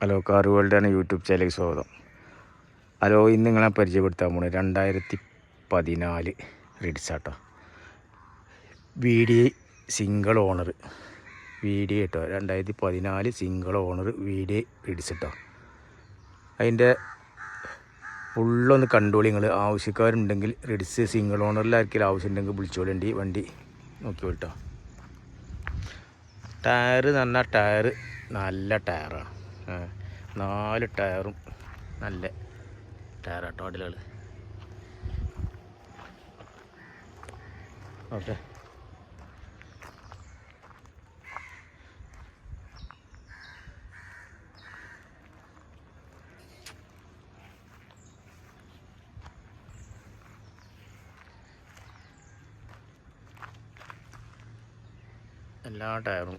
Hello car world ആണ് YouTube ചാനലിലേക്ക് സ്വാഗതം. ഹലോ ഇന്ന് നിങ്ങളെ പരിചയപ്പെടുത്താൻ പോണേ രണ്ടായിരത്തി പതിനാല് റിഡ്സാട്ടോ V D single owner V D കേട്ടോ. രണ്ടായിരത്തി പതിനാല് single owner V D Ritz കേട്ടോ അതിന്റെ ഫുള്ളൊന്ന് കണ്ടോളി നിങ്ങൾ ആവശ്യക്കാരുണ്ടെങ്കിൽ റിഡ്സ് സിംഗിൾ ഓണറിലായിരിക്കും ആവശ്യമുണ്ടെങ്കിൽ വിളിച്ചോളേണ്ടി വണ്ടി നോക്കി കേട്ടോ ടയർ നല്ല ടയർ നല്ല ടയറാണ്. നാല് ടയറും. നല്ല ടയറാട്ടോ അടിലുകൾ ഓക്കെ. എല്ലാ ടയറും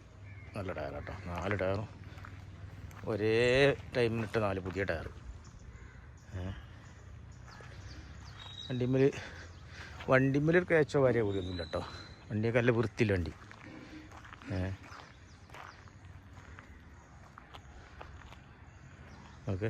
നല്ല ടയറാട്ടോ. നാല് ടയറും. ഒരേ ടൈമിനിട്ട് നാല് പുതിയ ടയർ വണ്ടിമേൽ വണ്ടിമേൽ ഒരു കേച്ചോ വരെ കൂടിയൊന്നുമില്ല കേട്ടോ വണ്ടിയൊക്കെ നല്ല വൃത്തിയില്ല വണ്ടി. ഓക്കെ.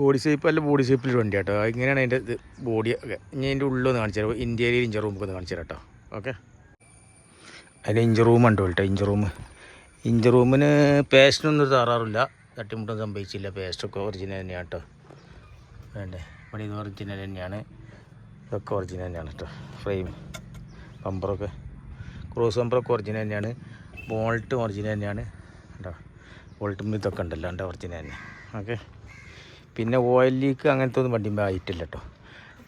ബോഡി ഷേപ്പ് അല്ല ബോഡി ഷേപ്പിൽ വണ്ടി കേട്ടോ ഇങ്ങനെയാണ് അതിന്റെ ഇത് ബോഡി ഒക്കെ. ഇനി അതിന്റെ ഉള്ളൊന്ന് കാണിച്ചു തരാം. ഇന്ത്യയിൽ ഇഞ്ചർ റൂമൊക്കെ ഒന്ന് കാണിച്ചു തരാം കേട്ടോ ഓക്കെ അതിന്റെ ഇഞ്ചർ റൂം ഉണ്ട് കേട്ടോ ഇഞ്ചർ റൂം ഇഞ്ചർ റൂമിന് പേസ്റ്റിനൊന്നും താറാറില്ല തട്ടിമുട്ടൊന്നും സംഭവിച്ചില്ല. പേസ്റ്റൊക്കെ ഒറിജിനൽ തന്നെയാണ് കേട്ടോ വേണ്ടേ? ഇവിടെ ഇത് ഒറിജിനൽ തന്നെയാണ്. ഇതൊക്കെ ഒറിജിനൽ തന്നെയാണ് കേട്ടോ ഫ്രെയിം ബമ്പറൊക്കെ ക്രോസ് ബമ്പറൊക്കെ ഒറിജിനൽ തന്നെയാണ്. ബോൾട്ട് ഒറിജിനൽ തന്നെയാണ്. കേട്ടോ ബോൾട്ടും ഇതൊക്കെ ഉണ്ടല്ലോ എന്റെ ഒറിജിനൽ തന്നെ. ഓക്കെ പിന്നെ ഓയിൽ ലീക്ക് അങ്ങനത്തെ ഒന്നും വണ്ടി ആയിട്ടില്ല കേട്ടോ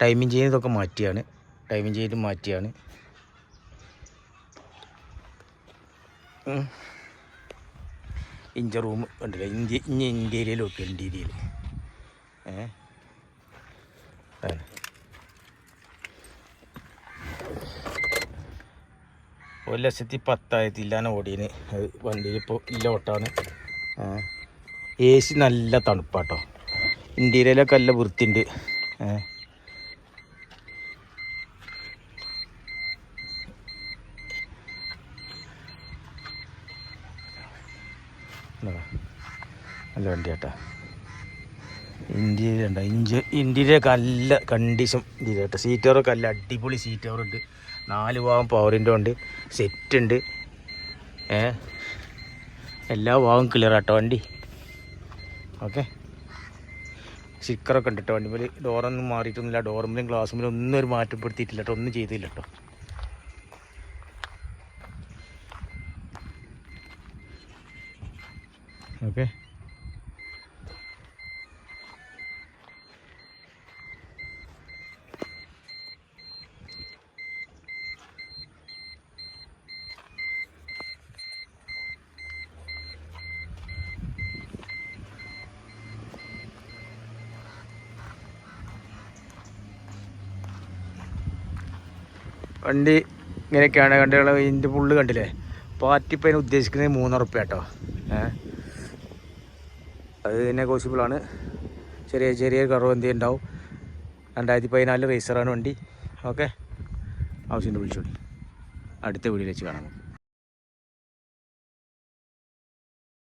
ടൈമിങ് ചെയ്യുന്നതൊക്കെ മാറ്റിയാണ്. ടൈമിങ് ചെയ്ത് മാറ്റിയാണ്. ഇഞ്ച റൂം ഉണ്ടല്ലോ. ഇന്ത്യ ഇനി ഇന്ത്യയിലൊക്കെ ഇന്ത്യയിൽ ഏ? അതാണ്. ഒരു ലക്ഷത്തി പത്തായിരത്തി ഇല്ലാന്ന് ഓടിയന് അത് വണ്ടിയിൽ ഇപ്പോൾ ഇല്ല ഓട്ടാണ് എ സി നല്ല തണുപ്പാട്ടോ. ഇന്ത്യയിലൊക്കെ നല്ല വൃത്തിയുണ്ട്. നല്ല വണ്ടി കേട്ടോ ഇന്ത്യയിലുണ്ട് ഇഞ്ച് ഇന്ത്യയിലൊക്കെ നല്ല കണ്ടീഷൻ ഇന്ത്യയിൽ കേട്ടോ സീറ്റ് സീറ്ററൊക്കെ നല്ല അടിപൊളി സീറ്റ് കവറുണ്ട് നാല് ഭാഗം പവറിന്റെ ഉണ്ട്. സെറ്റ് ഉണ്ട്. ഏ. എല്ലാ ഭാഗവും ക്ലിയർ ആട്ടോ വണ്ടി. ഓക്കെ. സ്റ്റിക്കറൊക്കെ ഉണ്ട് കേട്ടോ. വണ്ടിമേൽ ഡോറൊന്നും മാറിയിട്ടൊന്നുമില്ല. ഡോറുമ്പിലും ഗ്ലാസ്സുമ്പിലും ഒന്നും ഒരു മാറ്റപ്പെടുത്തിയിട്ടില്ല കേട്ടോ. ഒന്നും ചെയ്തില്ല കേട്ടോ. ഓക്കെ വണ്ടി ഇങ്ങനെയൊക്കെയാണ് കണ്ടുകൾ ഇതിന്റെ ഫുള്ള് കണ്ടില്ലേ? പാർട്ടിപ്പം അതിന് ഉദ്ദേശിക്കുന്നത് മൂന്നാർ ഉറുപ്പ്യ കേട്ടോ ഏഹ് അത് കോസിബിളാണ് ചെറിയ ചെറിയ കുറവ് എന്തെങ്കിലും ഉണ്ടാവും രണ്ടായിരത്തി പതിനാല് റേസറാണ് വണ്ടി. ഓക്കെ? ആവശ്യമുണ്ട് വിളിച്ചോളി. അടുത്ത വീഡിയോയിൽ വെച്ച് കാണാം.